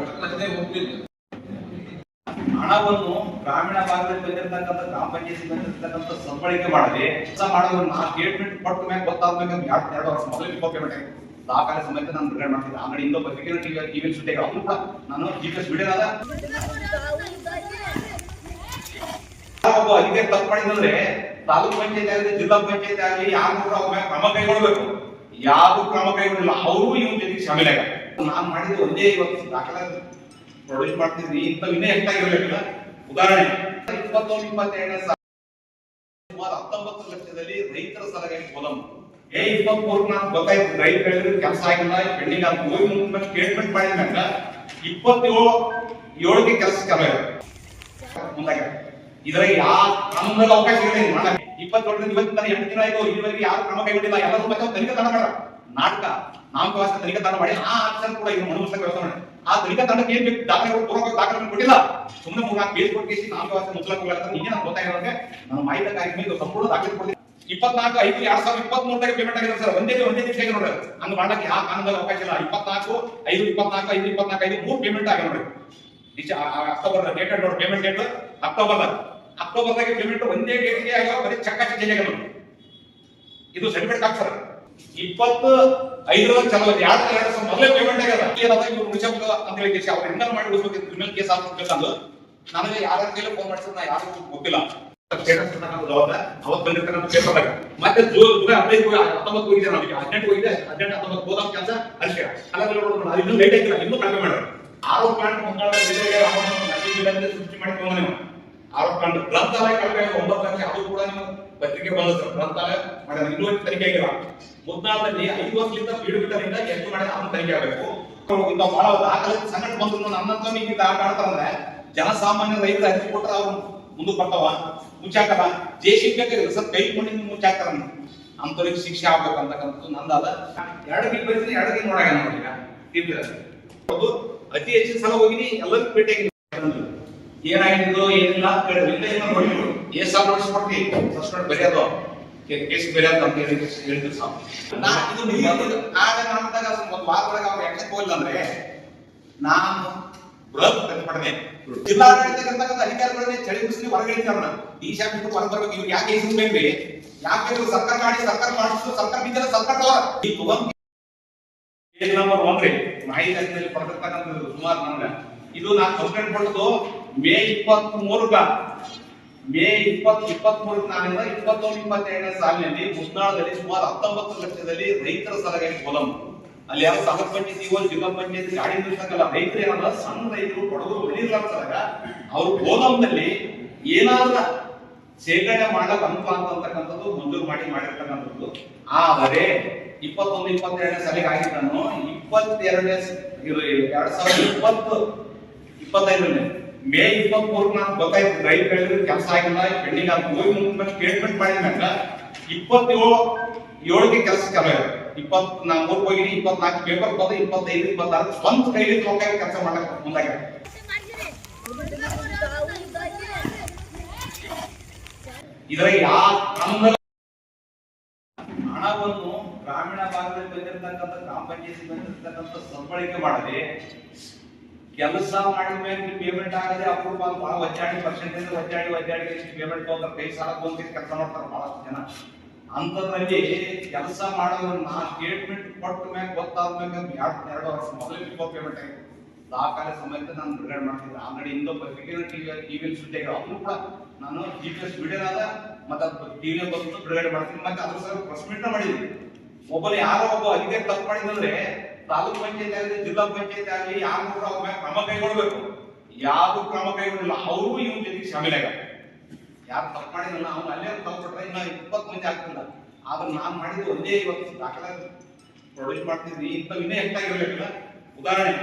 ಪ್ರಶ್ನೆ ಹೋಗ್ತಿತ್ತು. ಹಣವನ್ನು ಗ್ರಾಮೀಣ ಭಾಗದಲ್ಲಿ ಬಂದಿರತಕ್ಕಂಥ ಗ್ರಾಮ ಪಂಚಾಯತ್ ಬಂದಿರತಕ್ಕಂಥ ಸದ್ಬಳಕೆ ಮಾಡದೆ ಕೆಲಸ ಮಾಡೋದನ್ನ ಸ್ಟೇಟ್ಮೆಂಟ್ ಕೊಟ್ಟ ಮೇಲೆ ಗೊತ್ತಾದ್ಮೇಲೆ ಎರಡು ಎರಡು ವರ್ಷ ಮೊದಲು ಆಗಿದೆ ದಾಖಲೆ ಸಮೇತ ನಾನು ಬಿಡುಗಡೆ ಮಾಡ್ತಿದ್ದೆ. ಆಮೇಲೆ ಇನ್ನೊಬ್ಬ ಸೆಕ್ಯೂರಿಟಿ ಟಿವಿ ಸುಟ್ಟಿಗೆ ಅವರು ಕೂಡ ನಾನು ಎಸ್ ಬಿಡಿರೋದ ಒಬ್ಬ ಅಧಿಕಾರಿ ತಪ್ಪು ಮಾಡಿದ್ರೆ ತಾಲೂಕ್ ಪಂಚಾಯತ್ ಆಗಲಿ, ಜಿಲ್ಲಾ ಪಂಚಾಯತ್ ಆಗಲಿ, ಯಾರು ಕೂಡ ಅವ್ರ ಕ್ರಮ ಕೈಗೊಳ್ಬೇಕು. ಯಾರು ಕ್ರಮ ಕೈಗೊಂಡಿಲ್ಲ ಅವರು ಇವನ್ ಜೊತೆಗೆ ಶಾಮೀಲಾಗ ನಾನು ಮಾಡಿದ ಒಂದೇ ಇವತ್ತು ದಾಖಲಾತಿ ಪ್ರೊಡ್ಯೂಸ್ ಮಾಡ್ತಿದ್ವಿ. ಇಂತ ಇನ್ನೇ ಹೆಚ್ಚಾಗಿರ್ಬೇಕಲ್ಲ ಉದಾಹರಣೆ, ಇಪ್ಪತ್ತೊಂದು, ಇಪ್ಪತ್ತೆರಡನೇ ಸುಮಾರು ಹತ್ತೊಂಬತ್ತು ಲಕ್ಷದಲ್ಲಿ ರೈತರ ಸಲಹೆ ಕೊಲಂ. ಏ ಇಪ್ಪತ್ತ್ ಮೂರು ನಾನು ಗೊತ್ತಾಯ್ತು ಹೇಳಿದ್ರೆ ಕೆಲಸ ಆಗಿಲ್ಲ ಪೆಂಡಿಂಗ್ ಅಂತ ಹೋಗಿ ಮುಂದೆ ಸ್ಟೇಟ್ಮೆಂಟ್ ಮಾಡಿದ್ಮ್ಯಾಗ ಇಪ್ಪತ್ತೇಳು ಏಳಿಗೆ ಕೆಲಸ ಕಮ್ಮಿ ಮುಂದಾಗ. ಇದರ ಯಾವ ಕ್ರಮದಾಗ ಅವಕಾಶ ಇದೆ ಮಾಡಕ್ಕೆ ಇಪ್ಪತ್ತೇಳರಿಂದ ಇವತ್ತು ಎಂಟು ದಿನ ಆಯ್ತು. ಇದುವರೆಗೆ ಯಾರು ಕ್ರಮ ಕೈಗೊಂಡಿಲ್ಲ. ಎಲ್ಲರೂ ಮತ್ತೆ ತನಿಖೆ ತಂಡ ಮಾಡ್ಯಾರ ನಾಟಕ. ನಾಮಕವಾಸ ತನಿಖಾ ತಂಡ ಮಾಡಿ ಆ ಆಫೀಸರ್ ಕೂಡ ಇದು ಮನವೊಲಿಸಕ್ಕೆ ವ್ಯವಸ್ಥೆ ಮಾಡಿ ಆ ತನಿಖಾ ತಂಡಕ್ಕೆ ಏನ್ ಬೇಕು? ದಾಖಲೆಗಳು ಪೂರ್ವಕ ದಾಖಲೆ ಕೊಟ್ಟಿಲ್ಲ. ಸುಮ್ಮನೆ ಮೂರ್ ನಾಲ್ಕು ಕೇಸ್ ಕೊಟ್ಟು ಕೇಸಿ ನಾಮಕವಾಸ ಮುಚ್ಚಲಕ್ಕೆ ಹೋಗಲ್ಲ ನಿಮಗೆ ನಾನು ನನಗೆ ನಾನು ಮಾಹಿತಿ ಕಾರ್ಯಕ್ರಮ ಸಂಪೂರ್ಣ ದಾಖಲೆ ಕೊಡ್ತೀನಿ ಇಪ್ಪತ್ನಾಲ್ಕು ಐದು ಎರಡ್ ಸಾವಿರದ ಇಪ್ಪತ್ತ್ ಮೂರಕ್ಕೆ ಪೇಮೆಂಟ್ ಆಗಿದೆ ಸರ್. ಒಂದೇ ಒಂದೇ ದಿವಸ ನೋಡ್ರಿ ಹಂಗ ಮಾಡಕ್ಕೆ ಯಾವ ಕಾನೂನಲ್ಲಿ ಅವಕಾಶ ಇಲ್ಲ. ಇಪ್ಪತ್ನಾಲ್ಕು, ಐದು ಇಪ್ಪತ್ನಾಲ್ಕು ಐದು ಇಪ್ಪತ್ನಾಲ್ಕು, ಐದು, ಮೂರು ಪೇಮೆಂಟ್ ಆಗಿದೆ ನೋಡ್ರಿ. ನಿಜ ಅಕ್ಟೋಬರ್ ಡೇಟ್ ನೋಡಿ ಪೇಮೆಂಟ್ ಡೇಟ್ ಅಕ್ಟೋಬರ್ ಅಕ್ಟೋಬರ್ದಾಗ ಪೇಮೆಂಟ್ ಒಂದೇ ಡೇಟ್ಗೆ ಆಗಿಲ್ಲ ಬರೀ ಚೆಕ್ ಹಾಕಿ ಚೇಂಜ್ ಆಗಿದೆ ನೋಡಿ. ಇದು ಸರ್ಟಿಫಿಕೇಟ್ ಹಾಕ್ತಾರೆ ಇಪ್ಪತ್ತು ಐದರ ಚಲೋ ಎರಡು ಎರಡು ಮೊದಲೇ ಪೇಮೆಂಟ್ ಆಗ್ಯದ. ಏನದ ಇವ್ರು ಮುಚ್ಚಬೇಕು ಅಂತ ಹೇಳಿ ಕೇಸ್ ಅವ್ರು ಹೆಂಗಾರ ಮಾಡಿ ಉಳಿಸ್ಬೇಕು ಕ್ರಿಮಿನಲ್ ಕೇಸ್ ಆಗ್ಬೇಕಂದು ನನಗೆ ಯಾರ ಕೈಲೂ ಫೋನ್ ಮಾಡಿಸಿದ್ ನಾ ಯಾರು ಗೊತ್ತಿಲ್ಲ. ಅವತ್ತು ಪೇಪರ್ದಾಗ ಮತ್ತೆ ಹದಿನೈದು ಹತ್ತೊಂಬತ್ತು ಹೋಗಿದೆ ನಮಗೆ. ಹದಿನೆಂಟು ಹೋಗಿದೆ, ಹದಿನೆಂಟು, ಹತ್ತೊಂಬತ್ತು ಕೆಲಸ ಅಷ್ಟೇ. ಅಲ್ಲ ಇನ್ನೂ ಲೇಟ್ ಇನ್ನೂ ಕಡಿಮೆ ಮಂಗಳವಾರ ಸೃಷ್ಟಿ ಮಾಡಿ ಆರೋಪ ಗ್ರಂಥಾಲಯ ಕಳೆದ ಒಂಬತ್ತು ಲಕ್ಷ ಅದು ಕೂಡ ನೀವು ಪತ್ರಿಕೆ ಬಂದ ಗ್ರಂಥಾಲಯ ಮಾಡಿದ ಇನ್ನೂ ತನಿಖೆ ಆಗಿಲ್ಲ. ಮುದ್ನಾಳದಲ್ಲಿ ಐದು ವರ್ಷದಿಂದ ಬೀಡು ಬಿಟ್ಟರಿಂದ ಎಷ್ಟು ಮಾಡಿದ ಅದನ್ನು ತನಿಖೆ ಆಗಬೇಕು. ಇಂಥ ಬಹಳ ದಾಖಲೆ ಸಂಕಟ ಬಂದ್ರು ನನ್ನಂತ ಈಗ ಕಾಣ್ತಾರಂದ್ರೆ ಜನಸಾಮಾನ್ಯ ರೈತರ ಅರ್ಜಿ ಕೊಟ್ಟರೆ ಅವ್ರು ಮುಂದೆ ಬರ್ತಾವ, ಮುಚ್ಚಾಕಲ್ಲ. ಜೇಸಿ ಬೇಕಾಗಿಲ್ಲ, ಸರ್, ಕೈ ಕೊಂಡು ಮುಚ್ಚಾಕರ ಅಂತವ್ರಿಗೆ ಶಿಕ್ಷೆ ಆಗ್ಬೇಕಂತಕ್ಕಂಥದ್ದು ನಂದಾದ. ಎರಡು ಗಿಲ್ ಬರೀತೀನಿ, ಎರಡು ಗಿಲ್ ನೋಡಾಗ ನೋಡಿ ಅತಿ ಹೆಚ್ಚಿನ ಸಲ ಹೋಗಿನಿ, ಎಲ್ಲರಿಗೂ ಭೇಟಿಯಾಗಿ ಏನಾಗಿದ್ದು ಏನಿಲ್ಲ ಅಂತ ಕೇಳಿದ್ರು ಇಲ್ಲ ಏನೋ ನೋಡಿದ್ರು ಏಸ್ ಸಾಲ ನೋಟಿಸ್ ಕೊಡ್ತಿ ಸಸ್ಪೆಂಡ್ ಬರೆಯೋದು ಕೇಸ್ ಬರೆಯೋದು ಹೇಳಿ ಹೇಳಿದ್ರು ಸಾಕು. ನಾ ಇದು ನಿಮಗೆ ಆಗ ನಮ್ದಾಗ ಒಂದು ವಾರ ಒಳಗೆ ಅವ್ರು ಯಾಕೆ ಹೋಗಿಲ್ಲ ಅಂದ್ರೆ ನಾನು ಬೃಹತ್ ಪ್ರತಿಭಟನೆ. ಜಿಲ್ಲಾಡಳಿತಕ್ಕಂತಕ್ಕಂಥ ಅಧಿಕಾರಿಗಳನ್ನೇ ಚಳಿ ಬಿಸಿಲು ಹೊರಗೆ ಈ ಬಿಟ್ಟು ಹೊರಗೆ ಬರ್ಬೇಕು ಇವ್ರು ಯಾಕೆ ಯಾಕೆ ಇವ್ರು ಸರ್ಕಾರ ಮಾಡಿ ಸರ್ಕಾರ ಮಾಡಿಸ್ತು ಸರ್ಕಾರ ಬಿದ್ದರೆ ಸರ್ಕಾರ ತಗೋರ. ಈ ಪೇಜ್ ನಂಬರ್ ಒನ್ ರೀ ಮಾಹಿತಿ ಸುಮಾರು ನಮ್ಗೆ. ಇದು ನಾನು ಕಂಪ್ಲೇಂಟ್ ಮೇ ಇಪ್ಪತ್ತ್ ಮೂರಕ ಮೇ ಇಪ್ಪತ್ ಇಪ್ಪತ್ತ್ ಮೂರಕ್ಕೆ ನಾನಿಂದ ಇಪ್ಪತ್ತೊಂದು ಇಪ್ಪತ್ತೆರಡನೇ ಸಾಲಿನಲ್ಲಿ ಮುಸ್ನಾಳದಲ್ಲಿ ಸುಮಾರು ಹತ್ತೊಂಬತ್ತು ಲಕ್ಷದಲ್ಲಿ ರೈತರ ಸಲಹೆ ಕೋಲಂ. ಅಲ್ಲಿ ಯಾವ ತಾಲೂಕ್ ಪಂಚಾಯತಿ ಜಿಲ್ಲಾ ಪಂಚಾಯತಿ, ಗಾಡಿ ನಿಲ್ಸಕ್ಕಲ್ಲ ರೈತರು ಏನಲ್ಲ ಸಣ್ಣ ರೈತರು, ಬಡವರು ಬೆಳೀಲಾರ್ದಾಗ ಅವ್ರು ಗೋದಾಮ್ನಲ್ಲಿ ಏನಾದ್ರ ಶೇಖರಣೆ ಮಾಡಕ್ ಅನುಕೂಲ ಅಂತಕ್ಕಂಥದ್ದು, ಮಂಜೂರು ಮಾಡಿ ಮಾಡಿರ್ತಕ್ಕಂಥದ್ದು. ಆದರೆ ಇಪ್ಪತ್ತೊಂದು ಇಪ್ಪತ್ತೆರಡನೇ ಸಾಲಿಗೆ ಆಗಿದ್ದನ್ನು ಇಪ್ಪತ್ತೆರಡನೇ ಎರಡ್ ಸಾವಿರದ ಇಪ್ಪತ್ತು, ಇಪ್ಪತ್ತೈದರಲ್ಲಿ ಮೇ ಇಪ್ಪತ್ತ್ ಮೂರಕ್ಕೆ ನಾನು ಗೊತ್ತಾಯ್ತು. ರೈತರು ಕೆಲಸ ಆಗಿಲ್ಲ ಪೆಂಡಿಂಗ್ ಅಂತ ಹೋಗಿ ಮುಂದೆ ಸ್ಟೇಟ್ಮೆಂಟ್ ಮಾಡಿದ ನಂತರ ಇಪ್ಪತ್ತೇಳು, ಏಳಿಗೆ ಕೆಲಸ ಚಾಲೂ ಆಗಿದೆ ಇಪ್ಪತ್ ನಾ ಮೂರ್ ಹೋಗಿನಿ ಇಪ್ಪತ್ನಾಲ್ಕು ಪೇಪರ್ ಬಂದು ಇಪ್ಪತ್ತೈದು ಇಪ್ಪತ್ತಾರು ಸ್ವಂತ ಕೈಲಿ ರೊಕ್ಕ ಕೆಲಸ ಮಾಡಕ್ ಮುಂದಾಗ ಇದ್ರಾಗ ಯಾವ ಹಣವನ್ನು ಗ್ರಾಮೀಣ ಭಾಗದಲ್ಲಿ ಬಂದಿರತಕ್ಕಂಥ, ಗ್ರಾಮ ಪಂಚಾಯತಿ ಬಂದಿರತಕ್ಕಂಥ ಸದ್ಬಳಕೆ ಮಾಡದೆ ಕೆಲಸ ಮಾಡಿದ್ಮೇಲೆ ಪೇಮೆಂಟ್ ಆಗದೆ ಅಪರೂಪ ಆಗಿ ಬಹಳ ಒಚ್ಚಾಡಿ ಪರ್ಸೆಂಟೇಜ್ ಒಚ್ಚಾಡಿ ಒಚ್ಚಾಡಿ ಎಷ್ಟು ಪೇಮೆಂಟ್ ತಗೊಂಡ್ರೆ ಕೈ ಸಾಲ ತಗೊಂಡು ಕೆಲಸ ಮಾಡ್ತಾರೆ ಬಹಳಷ್ಟು ಜನ. ಅಂಥದ್ರಲ್ಲಿ ಕೆಲಸ ಮಾಡೋದನ್ನ ಸ್ಟೇಟ್ಮೆಂಟ್ ಕೊಟ್ಟ ಮೇಲೆ ಗೊತ್ತಾದ್ಮೇಲೆ ಎರಡು ಎರಡು ವರ್ಷ ಮೊದಲೇ ಬಿಫೋರ್ ಪೇಮೆಂಟ್ ಆಗಿದೆ ದಾಖಲೆ ಸಮೇತ ನಾನು ಬಿಡುಗಡೆ ಮಾಡ್ತಿದ್ದೆ. ಆಲ್ರೆಡಿ ಇಂದೋ ಪತ್ರಿಕೆ ಟಿವಿ ಟಿವಿ ಸುದ್ದಿ ಅವರು ಕೂಡ ನಾನು ಜಿ ಪಿ ಎಸ್ ಬಿಡಿರೋದ ಮತ್ತೆ ಅದು ಟಿವಿ ಬಂದು ಬಿಡುಗಡೆ ಮಾಡ್ತೀನಿ. ಮತ್ತೆ ಅದ್ರ ಸರ್ ಪ್ರೆಸ್ ಮಾಡಿದ್ವಿ. ಒಬ್ಬರು ಯಾರೋ ಒಬ್ಬ ಅಧಿಕಾರಿ ತಪ್ಪು ಮಾಡಿದ್ರೆ ತಾಲೂಕ್ ಪಂಚಾಯತ್ ಆಗಲಿ, ಜಿಲ್ಲಾ ಪಂಚಾಯತ್ ಆಗಲಿ, ಯಾರು ಅವ್ರ ಮೇಲೆ ಕ್ರಮ ಕೈಗೊಳ್ಬೇಕು. ಯಾರು ಕ್ರಮ ಕೈಗೊಂಡಿಲ್ಲ ಅವರು ಇವನ್ ಜೊತೆಗೆ ಶಾಮೀಲಾಗ ಯಾರು ತಪ್ಪು ಮಾಡಿದ್ರಲ್ಲ ಅವ್ನು ಅಲ್ಲೇ ತಪ್ಪು ಬಿಟ್ರೆ ಇನ್ನ ಇಪ್ಪತ್ತು ಮಂದಿ ಆಗ್ತಿಲ್ಲ. ಆದ್ರೆ ನಾನು ಮಾಡಿದ್ದು ಒಂದೇ ಇವತ್ತು ದಾಖಲೆ ಪ್ರೊಡ್ಯೂಸ್ ಮಾಡ್ತಿದ್ವಿ ಇಂಥ ಇನ್ನೇ ಹೆಚ್ಚಾಗಿರ್ಬೇಕಲ್ಲ ಉದಾಹರಣೆ